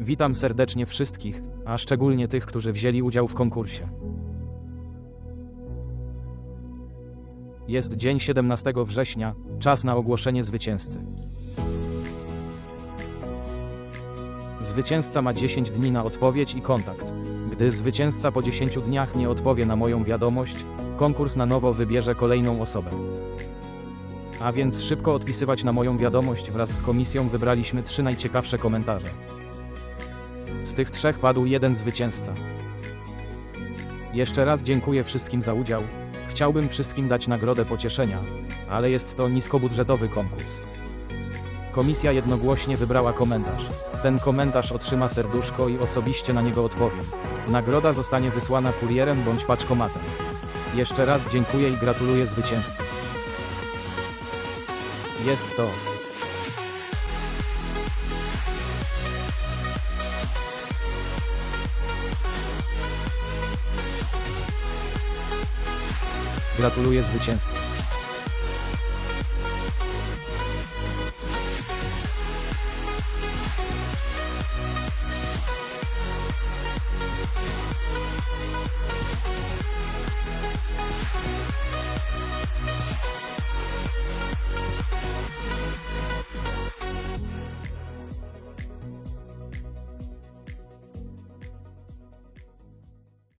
Witam serdecznie wszystkich, a szczególnie tych, którzy wzięli udział w konkursie. Jest dzień 17 września, czas na ogłoszenie zwycięzcy. Zwycięzca ma 10 dni na odpowiedź i kontakt. Gdy zwycięzca po 10 dniach nie odpowie na moją wiadomość, konkurs na nowo wybierze kolejną osobę. A więc szybko odpisywać na moją wiadomość wraz z komisją wybraliśmy trzy najciekawsze komentarze. Z tych trzech padł jeden zwycięzca. Jeszcze raz dziękuję wszystkim za udział. Chciałbym wszystkim dać nagrodę pocieszenia, ale jest to niskobudżetowy konkurs. Komisja jednogłośnie wybrała komentarz. Ten komentarz otrzyma serduszko i osobiście na niego odpowiem. Nagroda zostanie wysłana kurierem bądź paczkomatem. Jeszcze raz dziękuję i gratuluję zwycięzcy. Jest to. Gratuluję zwycięzcy.